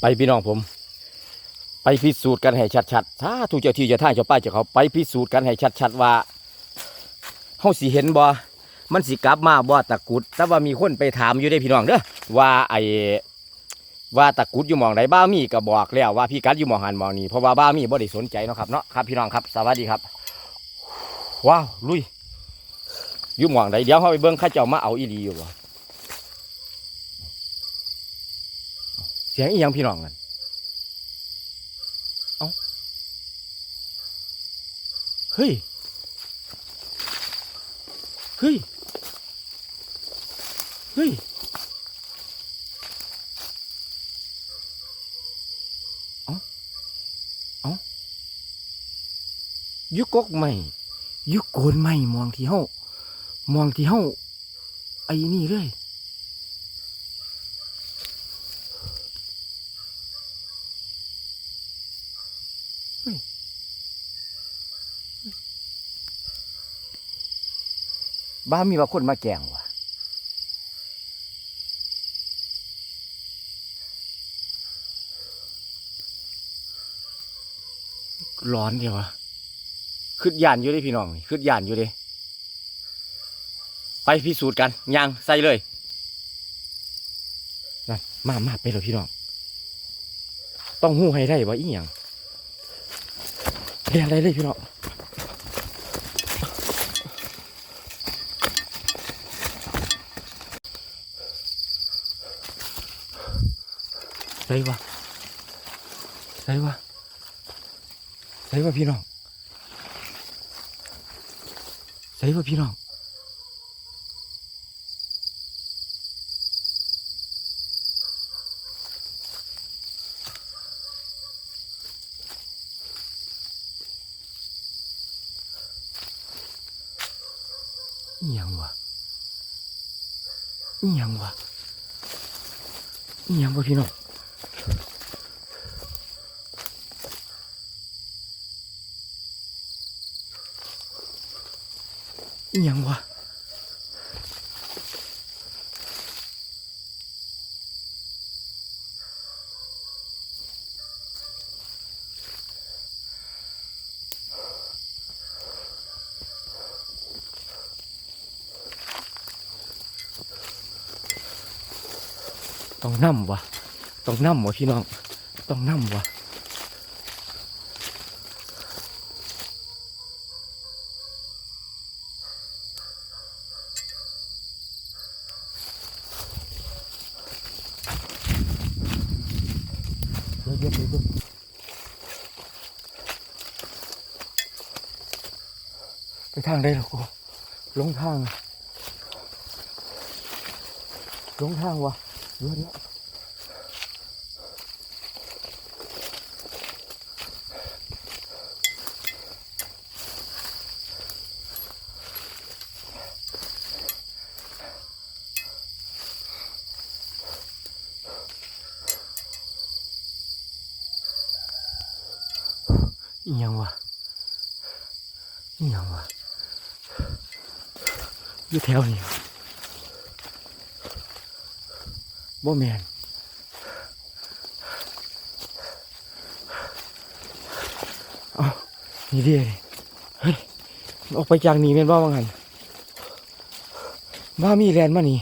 ไปพี่น้องผม ไปพิสูจน์กันให้ชัดๆถ้าถูกเจ้าที่เจ้าทางเจ้าป้ายเจ้าเขาไปพิสูจน์กันให้ชัดๆว่าเฮาสิเห็นบ่มันสิกลับมาบ่ตะกุด แต่ว่ามีคนไปถามอยู่ได้พี่น้องเด้อว่าไอ้ว่าตะกุดอยู่หมองใดบ้ามีก็บอกแล้วว่าพี่กัดอยู่หมองหันหมองนี้เพราะว่าบ้ามีบ่ได้สนใจเนาะครับเนาะครับพี่น้องครับสวัสดีครับ ว้าวลุยอยู่หมองใดเดี๋ยวเฮาไปเบิ่งข้าเจ้ามาเอาอีหลีอยู่บ่ สียงอีหยังพี่น้องกันเอาเฮ้ย เฮ้ย เฮ้ย เอาเอายุกกใหม่ยุกโกนใหม่มองที่เฮามองที่เฮาไอ้นี่เลย บ้ามีว่าคนมาแกงวะร้อนเดียววะขึ้นยานอยู่ดิพี่น้องขึ้นยานอยู่ดิไปพิสูจน์กันยางใส่เลยนั่นมามาไปเลยพี่น้อง ต้องหู้ให้ได้ว่าอีหยังเรียนอะไรเลยพี่น้อง ใส่วะใส่วะใส่วะพี่น้องใส่วะพี่น้องอิหยังวะอิหยังวะอิหยังวะพี่น้อง อิหยังวะต้องนั่มวะต้องนั่มวะพี่น้อง ต้องนั่มวะ เยวเดี๋ยวเดี๋ยวเดี๋ยวไปทางได้หรอกูลงทางลงทางวะเดี๋ยวเดี๋ยว อีหยังวะอีหยังวะอยู่แถวนี้บ่แมนเอานี่เดียดิเฮ้ยออกไปจากนี่แม่นบ่ว่างันว่ามีแลนมานี่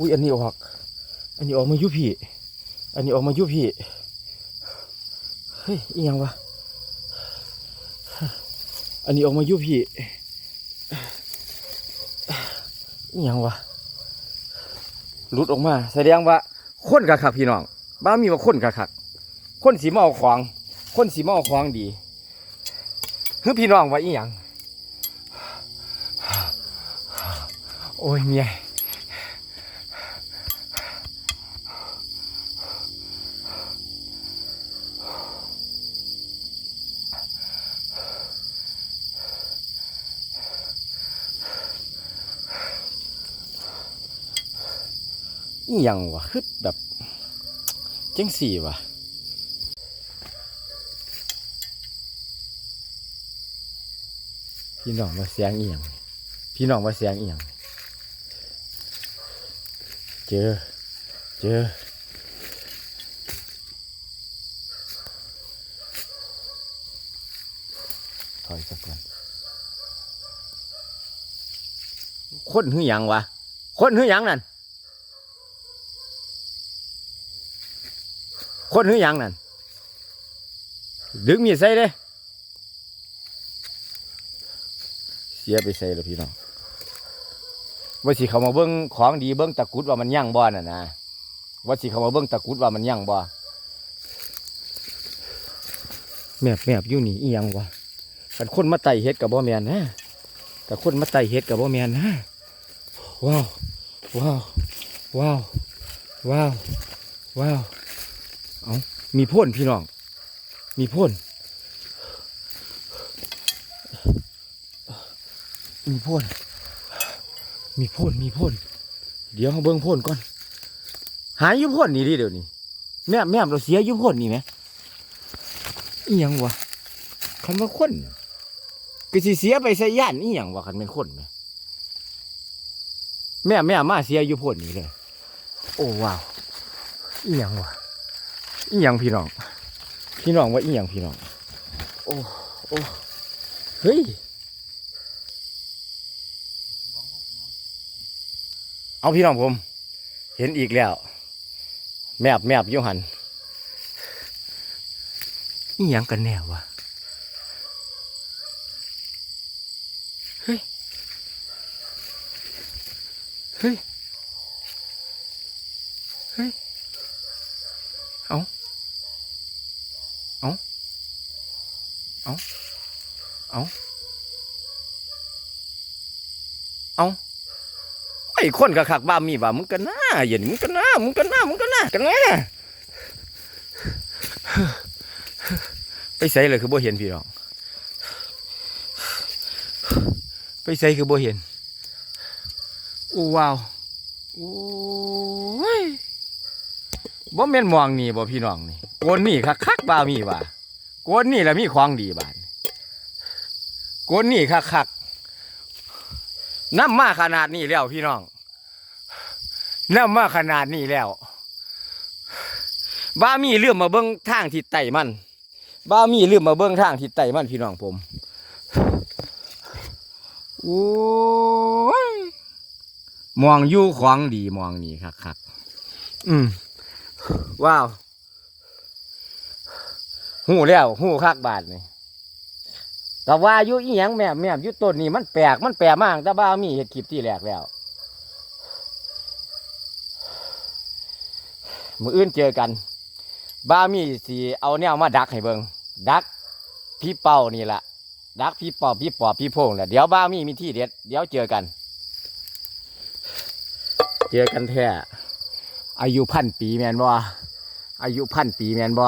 อุ้ยอันนี้ออก อันนี้ออกมายุพี่ อันนี้ออกมายุพี่ เฮ้ยอีหยังวะ อันนี้ออกมายุพี่อีหยังวะหลุดออกมา แสดงว่าคนกะคักพี่น้อง บ้ามีว่าคนกะคัก คนสีมาเอาของ คนสีมาเอาของดีคือพี่น้องว่าอีหยัง โอ้ยเมีย อีหยังวะคือแบบจังสี่วะพี่น้องมาเสียงเอียงพี่น้องมาเสียงเอียงเจอ เจอถอยสักก่อนคนหือหยังวะคนหือหยังนั่น คนหรือยังนั่นดึงมีดใส่เลยเสียไปใส่แล้วพี่น้องว่าสิเขามาเบิ้งของดีเบิ้งตะกุดว่ามันยั่งบ่อน่ะนะว่าสิเขามาเบิ้งตะกุดว่ามันยั่งบ่แมบแมบอยู่นี่อียงวะกันคนมาไต่เฮ็ดกับบ่แมนนะแต่คนมาไต่เฮ็ดกับบ่แมนนะว้าวว้าวว้าวว้าวว้าว เอามีพ่นพี่น้อง มีพ่นมีพ่นมีพ่นมีพ่นเดี๋ยวเราเบิ่งพ่นก่อน หายยุพ่นนี่ดิเดี๋ยวนี้แม่แม่เราเสียยุพ่นนี่ไหมอีหยังวะคำว่าคนก็สิเสียไปใส่ย่านนี่อหย่างว่ากันเป็นคนไหมแม่แม่มาเสียยู่พ่นนี่เลย โอ้ว้าวอีหยังวะ อีหยังพี่น้อง พี่น้องว่าอีหยังพี่น้อง โอ้ โอ้ เฮ้ย เอาพี่น้องผม เห็นอีกแล้ว แมบแมบอยูหันอีหยังกันแน่วะ เฮ้ย เฮ้ยเอาเอา เอาเอาเอาไอ้คนกะคักบ้ามีบ่ามึงกันหน้าเย็นมึงกันหน้ามึงกันหน้ามึงกันหน้ากันหน้าไปใส่เลยคือบ่เห็นพี่น้องไปใส่คือบ่เห็นโอ้ว้าวโอ้ยบ่แม่นมองนี่บ่พี่น้องนี่โกนนี่คักคักบ่ามีว่า โกนนี่แหละมีของดีบาดโกนนี่คักคักน้ำมาขนาดนี้แล้วพี่น้องน้ำมาขนาดนี้แล้ว บ้ามีเรื่องมาเบิ้งทางทิศใต้มัน บ้ามีเรื่องมาเบิ้งทางทิศใต้มันพี่น้องผมโอ้ยมองอยู่ของดีมองนี่ครับครับอืมว้าว หูแล้วหูคักบาทนี่แต่ว่าอยู่อีหยังแม่แม่อยู่ต้นนี่มันแปลกมันแปลกมากแต่บ้ามีเห็ดคลิปที่แรกแล้ว มืออื่นเจอกัน บ้ามีสีเอาแนวมาดักให้เบิงดักพี่เป่านี่แหละดักพี่ปอบพี่ปอบพี่โพงแหละเดี๋ยวบ้ามีมีที่เด็ดเดี๋ยวเจอกัน เจอกันแท้อายุพันปีแมนบ่อายุพันปีแมนบ่